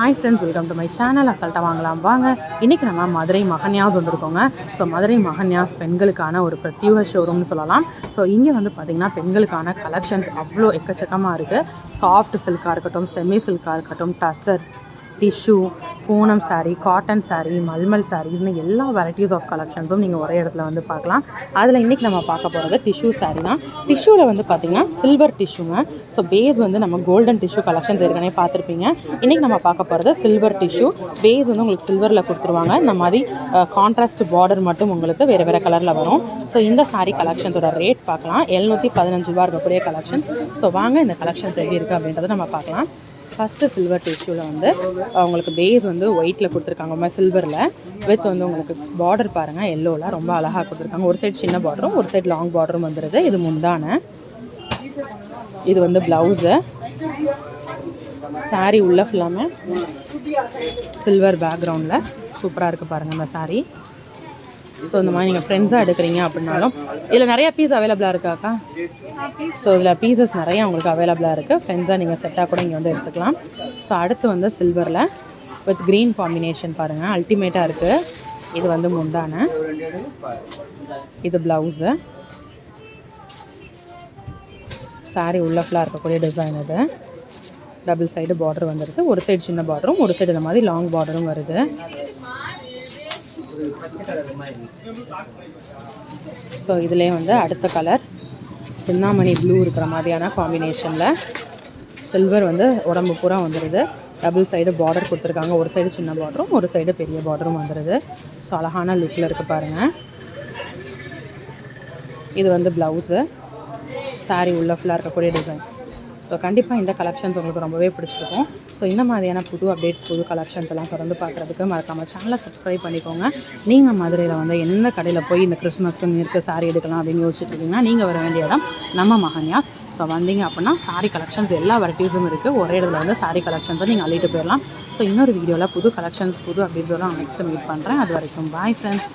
Hi friends welcome to my channel அசால்ட்டாக வாங்கலாம். வாங்க. இன்றைக்கி நம்ம மதுரை மகன்யாஸ் வந்திருக்கோங்க. ஸோ மதுரை மகன்யாஸ் பெண்களுக்கான ஒரு பிரத்யூக ஷோரூம்னு சொல்லலாம். ஸோ இங்கே வந்து பார்த்திங்கன்னா பெண்களுக்கான கலெக்ஷன்ஸ் அவ்வளோ எக்கச்சக்கமாக இருக்குது சாஃப்ட் சில்காக இருக்கட்டும் செமி சில்காக இருக்கட்டும் டசர் டிஷ்யூ பூனம் சாரீ காட்டன் சாரீ மல்மல் சாரீஸ்னு எல்லா வெரைட்டிஸ் ஆஃப் கலெக்ஷன்ஸும் நீங்கள் ஒரே இடத்துல வந்து பார்க்கலாம். அதில் இன்றைக்கி நம்ம பார்க்க போகிறது டிஷ்யூ சாரீ தான். டிஷ்யூவில் வந்து பார்த்திங்கன்னா சில்வர் டிஷ்யூங்க ஸோ பேஸ் வந்து நம்ம கோல்டன் டிஷ்யூ கலெக்ஷன்ஸ் ஏற்கனவே பார்த்துருப்பீங்க. இன்றைக்கி நம்ம பார்க்க போகிறது சில்வர் டிஷ்யூ பேஸ் வந்து உங்களுக்கு சில்வரில் கொடுத்துருவாங்க. இந்த மாதிரி கான்ட்ராஸ்ட் பார்டர் மட்டும் உங்களுக்கு வேறு வேறு கலரில் வரும். ஸோ இந்த சாரீ கலெக்ஷன்ஸோட ரேட் பார்க்கலாம். எழுநூற்றி பதினஞ்சு ரூபா இருக்கக்கூடிய கலெக்ஷன்ஸ் ஸோ வாங்க இந்த கலெக்ஷன்ஸ் எப்படி இருக்குது அப்படின்றத நம்ம பார்க்கலாம். ஃபஸ்ட்டு சில்வர் டிஷ்யூவில் வந்து அவங்களுக்கு உங்களுக்கு பேஸ் வந்து ஒயிட்டில் கொடுத்துருக்காங்க. ரொம்ப சில்வரில் வித் வந்து உங்களுக்கு பார்டர் பாருங்கள் எல்லோவில் ரொம்ப அழகாக கொடுத்துருக்காங்க. ஒரு சைடு சின்ன பார்டரும் ஒரு சைடு லாங் பார்டரும் வந்துடுது இது முந்தான. இது வந்து ப்ளவுஸு saree உள்ள ஃபுல்லாமே சில்வர் பேக்ரவுண்டில் சூப்பராக இருக்குது பாருங்கள் இந்த சாரீ ஸோ இந்த மாதிரி நீங்கள் ஃப்ரெண்ட்ஸாக எடுக்கிறீங்க அப்படின்னாலும் இதில் நிறையா பீஸ் அவைலபிளாக இருக்காக்கா ஸோ இதில் பீசஸ் நிறைய உங்களுக்கு அவைலபிளாக இருக்குது ஃப்ரெண்ட்ஸாக நீங்கள் செட்டாக கூட இங்கே வந்து எடுத்துக்கலாம். ஸோ அடுத்து வந்து சில்வரில் வித் க்ரீன் காம்பினேஷன் பாருங்கள் அல்டிமேட்டாக இருக்குது இது வந்து முந்தான. இது ப்ளவுஸு சாரீ உள்ள ஃபுல்லாக இருக்கக்கூடிய டிசைன் இது. டபுள் சைடு பார்டர் வந்துடுது ஒரு சைடு சின்ன பார்டரும் ஒரு சைடு இந்த மாதிரி லாங் பார்டரும் வருது. ஸோ இதுலேயே வந்து அடுத்த கலர் சின்னாமணி ப்ளூ இருக்கிற மாதிரியான காம்பினேஷனில் சில்வர் வந்து உடம்பு பூரா வந்துடுது டபுள் சைடு பார்டர் கொடுத்துருக்காங்க. ஒரு சைடு சின்ன பார்டரும் ஒரு சைடு பெரிய பார்டரும் வந்துடுது ஸோ அழகான லுக்கில் இருக்குது பாருங்கள் இது வந்து ப்ளவுஸு சாரீ உள்ள ஃபுல்லாக இருக்கக்கூடிய டிசைன் ஸோ கண்டிப்பாக இந்த கலெக்ஷன்ஸ் உங்களுக்கு ரொம்பவே பிடிச்சிருக்கும். ஸோ இந்த மாதிரியான புது அப்டேட்ஸ் புது கலெக்ஷன்ஸ் எல்லாம் தொடர்ந்து பார்க்குறதுக்கு மறக்காம சேனலை சப்ஸ்கிரைப் பண்ணிக்கோங்க. நீங்கள் மதுரையில் வந்து எந்த கடையில் போய் இந்த கிறிஸ்மஸ்க்கு நிற்க சாரி எடுக்கலாம் அப்படின்னு யோசிச்சுட்டு இருக்கீங்கன்னா நீங்கள் வர வேண்டிய இடம் நம்ம மகன்யாஸ். ஸோ வந்தீங்க அப்படின்னா சாரி கலெக்ஷன்ஸ் எல்லா வெரைட்டிஸும் இருக்குது ஒரே இடத்துல வந்து சாரி கலெக்ஷன்ஸை நீங்கள் அள்ளிட்டு போயிடலாம் ஸோ இன்னொரு வீடியோவில் புது கலெக்ஷன்ஸ் புது அப்டேட்ஸோட நான் நெக்ஸ்ட் மீட் பண்ணுறேன் அது வரைக்கும் பாய் ஃப்ரெண்ட்ஸ்